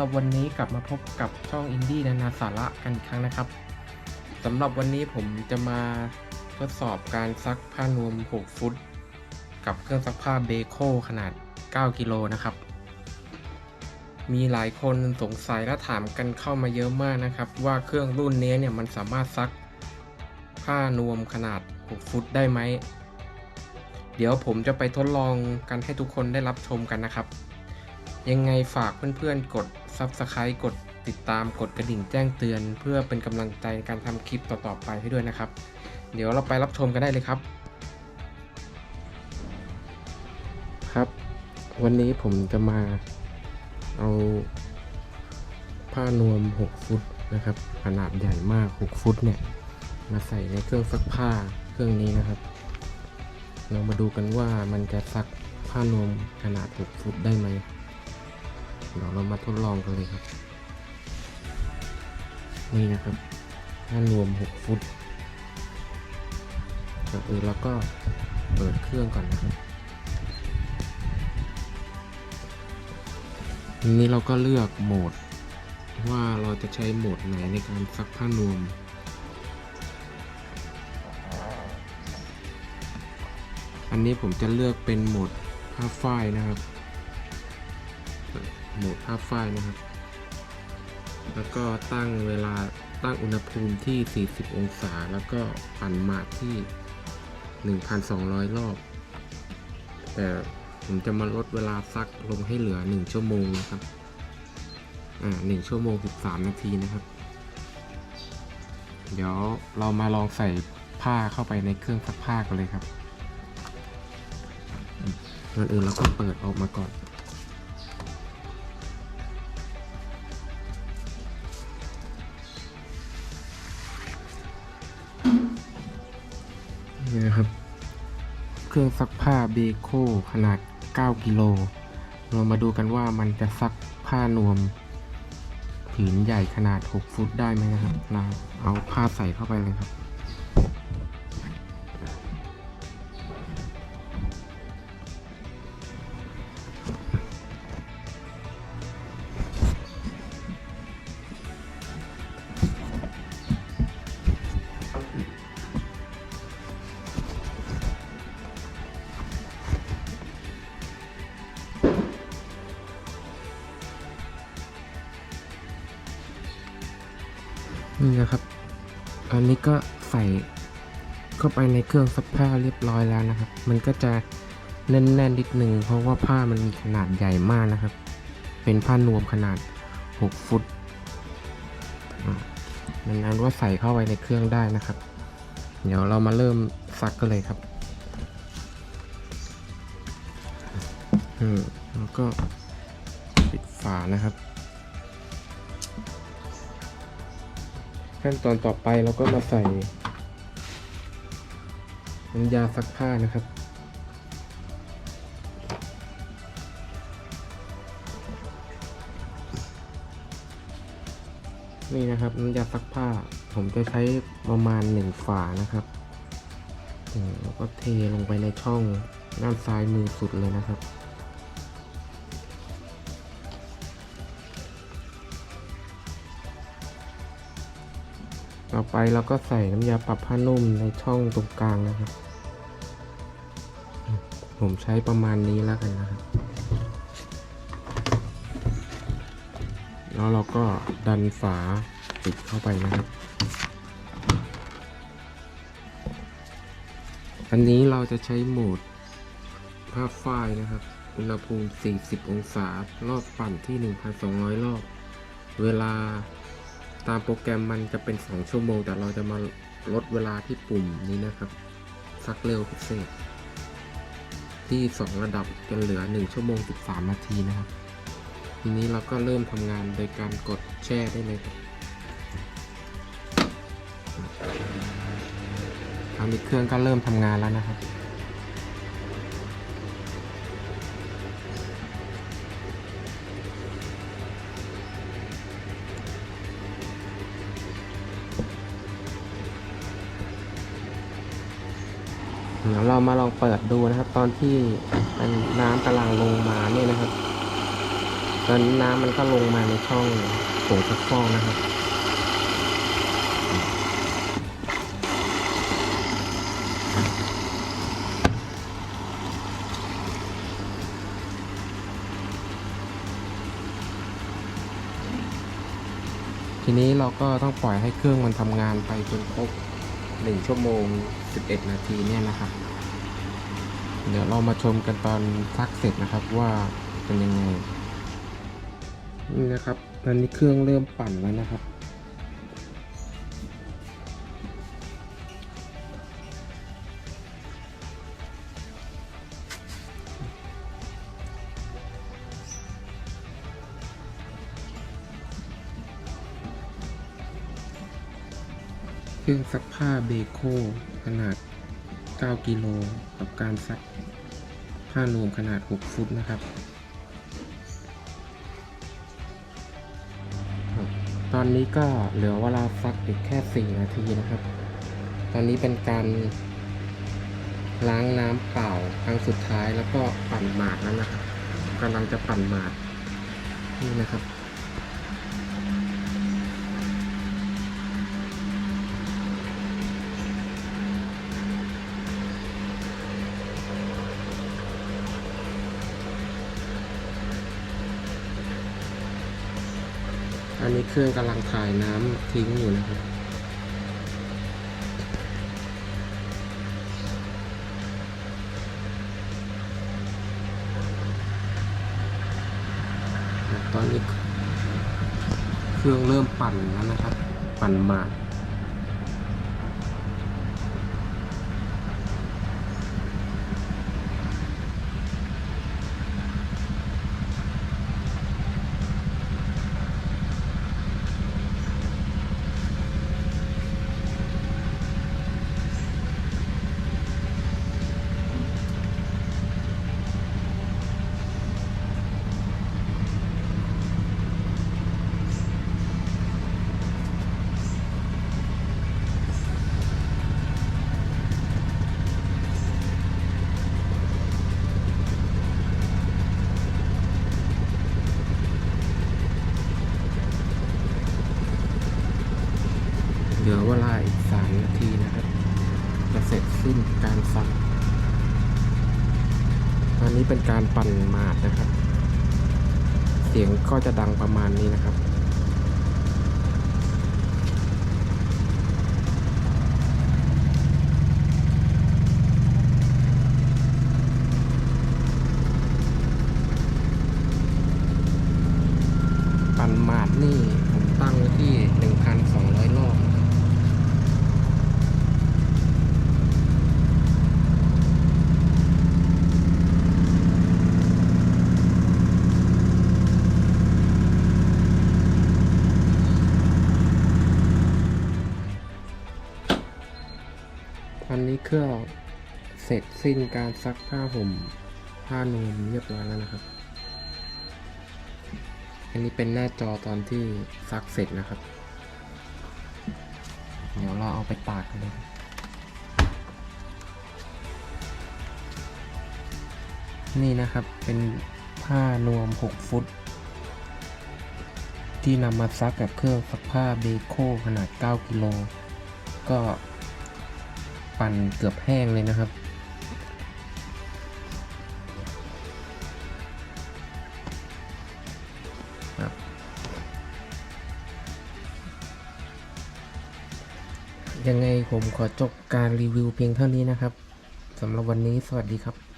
สำหรับวันนี้กลับมาพบกับช่องอินดี้นานาสาระกันอีกครั้งนะครับสำหรับวันนี้ผมจะมาทดสอบการซักผ้านวม 6 ฟุต กับเครื่องซักผ้าเบโคขนาด 9 กิโลนะครับ มีหลายคนสงสัยและถามกันเข้ามาเยอะมากนะครับ ว่าเครื่องรุ่นนี้เนี่ยมันสามารถซักผ้านวมขนาด 6 ฟุตได้ไหม เดี๋ยวผมจะไปทดลองกันให้ทุกคนได้รับชมกันนะครับ ยังไงฝากเพื่อนๆ กด Subscribe กดติดตามกดกระดิ่งแจ้งเตือน เพื่อเป็นกำลังใจในการทำคลิปต่อๆไปให้ด้วยนะครับ เดี๋ยวเราไปรับชมกันได้เลยครับ ครับ วันนี้ผมจะมาเอาผ้านวม 6 ฟุตนะครับ ขนาดใหญ่มาก 6 ฟุตเนี่ย มาใส่ในเครื่องซักผ้าเครื่องนี้นะครับ เรามาดูกันว่ามันจะซักผ้านวมขนาด 6 ฟุตได้ไหม เดี๋ยวเรามาทดลองกันเลยครับ นี่นะครับผ้านวม 6 ฟุตก่อนอื่นเราก็เปิดเครื่องก่อนนะครับทีนี้เราก็เลือกโหมด ว่าเราจะใช้โหมดไหนในการซักผ้านวมอันนี้ผมจะเลือกเป็นโหมดผ้าฝ้ายนะครับ โหมดผ้าฝ้ายนะครับ แล้วก็ตั้งเวลาตั้งอุณหภูมิที่ 40 องศา แล้วก็ปั่นมาที่ 1,200 รอบ แต่ผมจะมาลดเวลาซักลงให้เหลือ 1 ชั่วโมงนะครับ อ่า1ชั่วโมง 13 นาทีนะครับ เดี๋ยวเรามาลองใส่ผ้าเข้าไปในเครื่องซักผ้ากันเลยครับก่อนอื่นเราก็เปิดออกมาก่อน นี่นะครับ เครื่องซักผ้าเบโคขนาด 9 กิโล เรามาดูกันว่ามันจะซักผ้านวม ผืนใหญ่ขนาด 6 ฟุตได้ไหมนะครับ เราเอาผ้าใส่เข้าไปเลยครับ นี่นะครับอันนี้ก็ใส่เข้าไปในเครื่องซักผ้าเรียบร้อยแล้วนะครับ มันก็จะแน่นๆนิดหนึ่งเพราะว่าผ้ามันมีขนาดใหญ่มากนะครับ เป็นผ้านวมขนาด 6 ฟุตอ่าดังนั้นว่าใส่เข้าไปในเครื่องได้นะครับ เดี๋ยวเรามาเริ่มซักกันเลยครับอืมแล้วก็ปิดฝานะครับ ขั้นตอนต่อไปเราก็มาใส่น้ำยาซักผ้านะครับ นี่นะครับน้ำยาซักผ้า ผมจะใช้ประมาณหนึ่งฝานะครับแล้วก็เทลงไปในช่องด้านซ้ายมือสุดเลยนะครับ ต่อไปเราก็ใส่น้ำยาปรับผ้านุ่มในช่องตรงกลางนะครับ ผมใช้ประมาณนี้แล้วกันนะครับแล้วเราก็ดันฝาปิดเข้าไปนะครับ อันนี้เราจะใช้โหมดผ้าฝ้ายนะครับ อุณหภูมิ 40 องศารอบปั่นที่ 1,200 รอบ เวลา ตามโปรแกรมมันจะเป็น 2 ชั่วโมง แต่เราจะมาลดเวลาที่ปุ่มนี้นะครับซักเร็วพิเศษ ที่ 2 ระดับจนเหลือ 1 ชั่วโมง 13 นาทีนะครับ ทีนี้เราก็เริ่มทำงานโดยการกดแช่ได้เลยครับคราวนี้เครื่องก็เริ่มทำงานแล้วนะครับ เดี๋ยวเรามาลองเปิดดูนะครับ ตอนที่น้ำกำลังลงมาเนี่ยนะครับตอนน้ำมันก็ลงมาในช่องโถซักฟอกนะครับทีนี้เราก็ต้องปล่อยให้เครื่องมันทำงานไปจนครบ หนึ่งชั่วโมง 11 นาทีเนี่ยนะครับ เดี๋ยวเรามาชมกันตอนซักเสร็จนะครับว่าเป็นยังไง นี่นะครับตอนนี้เครื่องเริ่มปั่นแล้วนะครับ รื่องซักผ้าเบโคขนาด 9 กิโลกับการซักผ้านวมขนาด 6 ฟุตนะครับ ตอนนี้ก็เหลือเวลาซักอีกแค่ 4 นาทีนะครับ ตอนนี้เป็นการล้างน้ำเปล่าครั้งสุดท้ายแล้วก็ปั่นหมาดแล้วนะครับกำลังจะปั่นหมาดนี่นะครับ เครื่องกำลังถ่ายน้ำทิ้งอยู่นะครับ ตอนนี้เครื่องเริ่มปั่นแล้วนะครับ ปั่นมา การปั่นหมาดนะครับ เสียงก็จะดังประมาณนี้นะครับปั่นหมาดนี่ผมตั้งไว้ที่ 1,200รอบ อนนี้เครื่องเสร็จสิ้นการซักผ้าห่มผ้านวมเรียบร้อยแล้วนะครับ อันนี้เป็นหน้าจอตอนที่ซักเสร็จนะครับ เดี๋ยวเราเอาไปตากกันเลยนี่นะครับเป็นผ้านวม 6 ฟุต ที่นำมาซักกับเครื่องซักผ้าเบโคขนาด 9 กิโล ก็ันเกือบแห้งเลยนะครับ ยังไงผมขอจบการรีวิวเพียงเท่านี้นะครับสำหรับวันนี้สวัสดีครับ